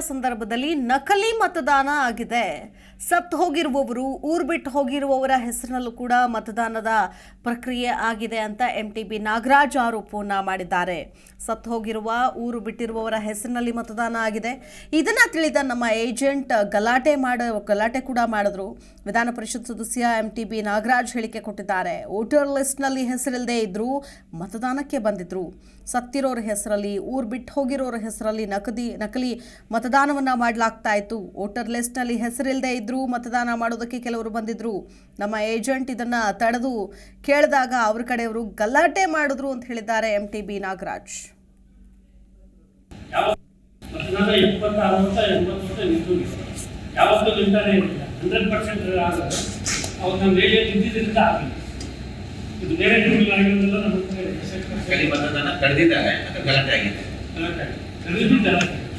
ಸಂದರ್ಭದಲ್ಲಿ ನಕಲಿ ಮತದಾನ ಆಗಿದೆ. ಸತ್ ಹೋಗಿರುವವರು, ಊರ್ ಬಿಟ್ಟು ಹೋಗಿರುವವರ ಹೆಸರಿನಲ್ಲೂ ಕೂಡ ಮತದಾನದ ಪ್ರಕ್ರಿಯೆ ಆಗಿದೆ ಅಂತ ಎಂ ಟಿ ಬಿ ನಾಗರಾಜ್ ಆರೋಪವನ್ನ ಮಾಡಿದ್ದಾರೆ. ಸತ್ ಹೋಗಿರುವ, ಊರು ಬಿಟ್ಟಿರುವವರ ಹೆಸರಿನಲ್ಲಿ ಮತದಾನ ಆಗಿದೆ. ಇದನ್ನ ತಿಳಿದ ನಮ್ಮ ಏಜೆಂಟ್ ಗಲಾಟೆ ಮಾಡೋ, ಗಲಾಟೆ ಕೂಡ ಮಾಡಿದ್ರು. ವಿಧಾನ ಪರಿಷತ್ ಸದಸ್ಯ ಎಂ ಟಿ ಬಿ ನಾಗರಾಜ್ ಹೇಳಿಕೆ ಕೊಟ್ಟಿದ್ದಾರೆ. ವೋಟರ್ ಲಿಸ್ಟ್ನಲ್ಲಿ ಹೆಸರಿಲ್ಲದೆ ಇದ್ರು ಮತದಾನಕ್ಕೆ ಬಂದಿದ್ರು. ಸತ್ತಿರೋರ ಹೆಸರಲ್ಲಿ, ಊರು ಬಿಟ್ಟು ಹೋಗಿರೋರ ಹೆಸರಲ್ಲಿ ನಕದಿ, ನಕಲಿ ಮತದಾನವನ್ನ ಮಾಡಲಾಗ್ತಾ ಇತ್ತು. ವೋಟರ್ ಲಿಸ್ಟ್ನಲ್ಲಿ ಹೆಸರಿಲ್ಲದೆ ಇದ್ದರೂ ಮತದಾನ ಮಾಡೋದಕ್ಕೆ ಕೆಲವರು ಬಂದಿದ್ರು. ನಮ್ಮ ಏಜೆಂಟ್ ಇದನ್ನ ತಡೆದು ಕೇಳಿದಾಗ ಅವ್ರ ಕಡೆಯವರು ಗಲಾಟೆ ಮಾಡಿದ್ರು ಅಂತ ಹೇಳಿದ್ದಾರೆ ಎಂ ಟಿ ಬಿ ನಾಗರಾಜ್ ಯಾವತ್ತೂ ಇರಲಿಲ್ಲ. ಹಂಡ್ರೆಡ್ ಪರ್ಸೆಂಟ್ ಅವ್ರು ನಮ್ಮ ಮೇಲೆ ನಿಂತಿದ್ದರಿಂದ ಇದು ಬೇರೆ ಆಗಿರೋದೆಲ್ಲ ನಮ್ಮ ತಡೆದಿದ್ದಾರೆ ಅದು ಗಲಾಟೆ ಆಗಿದೆ. ಗಲಾಟೆ ಆಗಿದೆ.